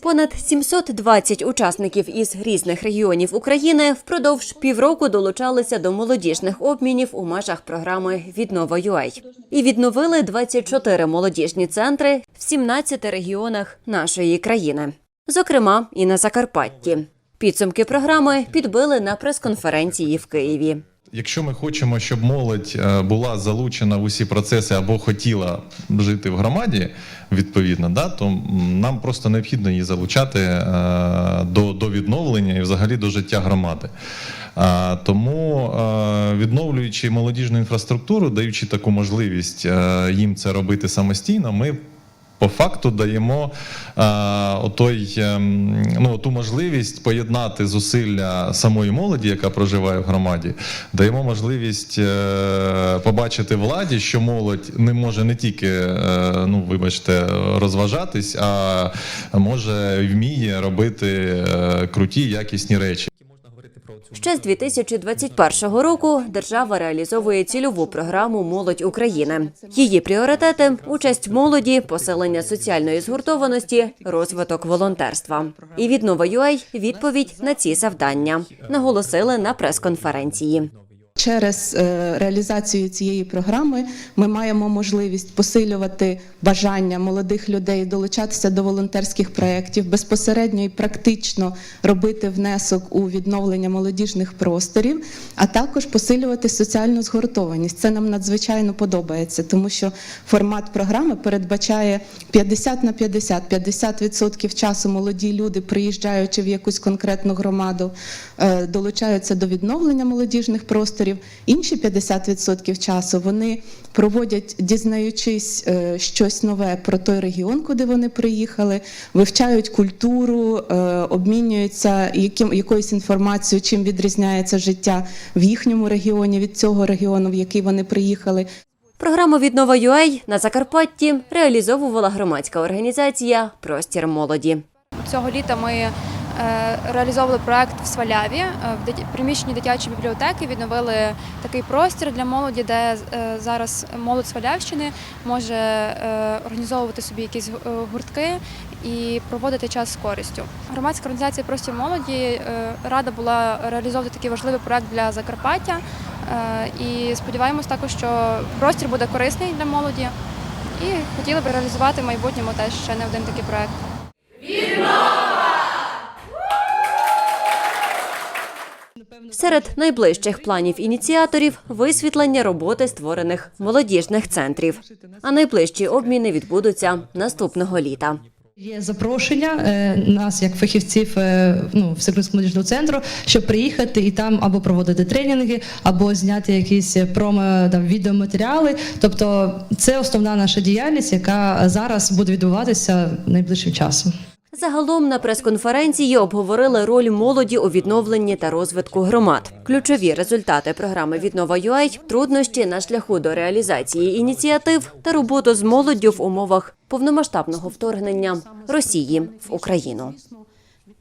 Понад 720 учасників із різних регіонів України впродовж півроку долучалися до молодіжних обмінів у межах програми Віднова ЮАЙ і відновили 24 молодіжні центри в 17 регіонах нашої країни, зокрема і на Закарпатті. Підсумки програми підбили на прес-конференції в Києві. Якщо ми хочемо, щоб молодь е, була залучена в усі процеси або хотіла жити в громаді, відповідно, да, то нам просто необхідно її залучати е, до, до відновлення і взагалі до життя громади. Тому е, відновлюючи молодіжну інфраструктуру, даючи таку можливість їм це робити самостійно, ми по факту даємо е, отой, ем, ну, ту можливість поєднати зусилля самої молоді, яка проживає в громаді, даємо можливість е, побачити владі, що молодь не може не тільки, е, ну вибачте, розважатись, а може вміє робити е, круті, якісні речі. Ще з 2021 року держава реалізовує цільову програму Молодь України. Її пріоритети участь молоді, посилення соціальної згуртованості, розвиток волонтерства. І віднова ЮАЙ відповідь на ці завдання наголосили на прес-конференції. Через е, реалізацію цієї програми ми маємо можливість посилювати бажання молодих людей долучатися до волонтерських проєктів, безпосередньо і практично робити внесок у відновлення молодіжних просторів, а також посилювати соціальну згуртованість. Це нам надзвичайно подобається, тому що формат програми передбачає 50 на 50. 50% часу молоді люди, приїжджаючи в якусь конкретну громаду, е, долучаються до відновлення молодіжних просторів. Інші 50% часу вони проводять, дізнаючись е, щось нове про той регіон, куди вони приїхали, вивчають культуру, е, обмінюються яким, якоюсь інформацією, чим відрізняється життя в їхньому регіоні від цього регіону, в який вони приїхали. Програму Віднова ЮАЙ на Закарпатті реалізовувала громадська організація Простір молоді. Цього літа ми реалізовували проект в Сваляві е, в приміщенні дитячої бібліотеки. Відновили такий простір для молоді, де е, зараз молодь Свалявщини може е, організовувати собі якісь е, гуртки і проводити час з користю. Громадська організація Простір молоді е, рада була реалізовувати такий важливий проект для Закарпаття. Е, І сподіваємось також, що простір буде корисний для молоді. І хотіли б реалізувати в майбутньому теж ще не один такий проект. Серед найближчих планів ініціаторів висвітлення роботи створених молодіжних центрів. А найближчі обміни відбудуться наступного літа. Є запрошення е, нас, як фахівців е, ну, Всеукраїнського молодіжного центру, щоб приїхати і там або проводити тренінги, або зняти якісь промо там, відеоматеріали. Тобто це основна наша діяльність, яка зараз буде відбуватися найближчим часом. Загалом на прес-конференції обговорили роль молоді у відновленні та розвитку громад. Ключові результати програми Віднова ЮАЙ, труднощі на шляху до реалізації ініціатив та роботу з молоддю в умовах повномасштабного вторгнення Росії в Україну.